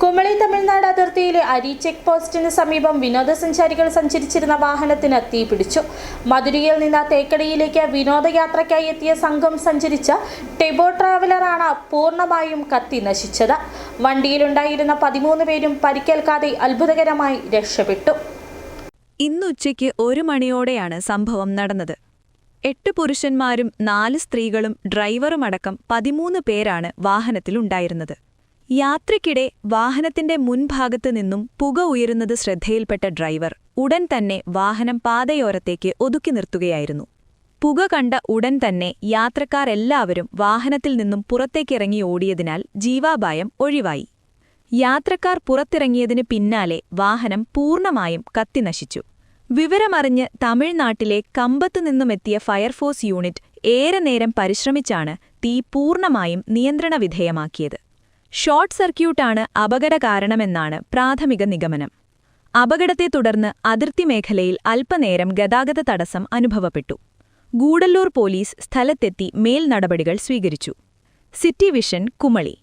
കുമളി തമിഴ്നാട് അതിർത്തിയിലെ അരി ചെക്ക് പോസ്റ്റിന് സമീപം വിനോദസഞ്ചാരികൾ സഞ്ചരിച്ചിരുന്ന വാഹനത്തിന് തീ പിടിച്ചു. മധുരയിൽ നിന്ന് തേക്കടിയിലേക്ക് വിനോദയാത്രയ്ക്കായി എത്തിയ സംഘം സഞ്ചരിച്ച ടെബോ ട്രാവലറാണ് പൂർണമായും കത്തി നശിച്ചത്. വണ്ടിയിലുണ്ടായിരുന്ന പതിമൂന്ന് പേരും പരിക്കേൽക്കാതെ അത്ഭുതകരമായി രക്ഷപ്പെട്ടു. ഇന്നുച്ചയ്ക്ക് ഒരു മണിയോടെയാണ് സംഭവം നടന്നത്. എട്ട് പുരുഷന്മാരും നാല് സ്ത്രീകളും ഡ്രൈവറുമടക്കം പതിമൂന്ന് പേരാണ് വാഹനത്തിലുണ്ടായിരുന്നത്. യാത്രയ്ക്കിടെ വാഹനത്തിന്റെ മുൻഭാഗത്തു നിന്നും പുക ഉയരുന്നത് ശ്രദ്ധയിൽപ്പെട്ട ഡ്രൈവർ ഉടൻ തന്നെ വാഹനം പാതയോരത്തേക്ക് ഒതുക്കി നിർത്തുകയായിരുന്നു. പുക കണ്ട ഉടൻ തന്നെ യാത്രക്കാരെല്ലാവരും വാഹനത്തിൽ നിന്നും പുറത്തേക്കിറങ്ങി ഓടിയതിനാൽ ജീവാപായം ഒഴിവായി. യാത്രക്കാർ പുറത്തിറങ്ങിയതിന് പിന്നാലെ വാഹനം പൂർണമായും കത്തിനശിച്ചു. വിവരമറിഞ്ഞ് തമിഴ്നാട്ടിലെ കമ്പത്തു നിന്നുമെത്തിയ ഫയർഫോഴ്സ് യൂണിറ്റ് ഏറെ നേരം പരിശ്രമിച്ചാണ് തീ പൂർണമായും നിയന്ത്രണവിധേയമാക്കിയത്. ഷോർട്ട് സർക്യൂട്ടാണ് അപകട കാരണമെന്നാണ് പ്രാഥമിക നിഗമനം. അപകടത്തെ തുടർന്ന് അതിർത്തി മേഖലയിൽ അല്പനേരം ഗതാഗത തടസ്സം അനുഭവപ്പെട്ടു. ഗൂഡല്ലൂർ പോലീസ് സ്ഥലത്തെത്തി മേൽ നടപടികൾ സ്വീകരിച്ചു. City vision Kumily.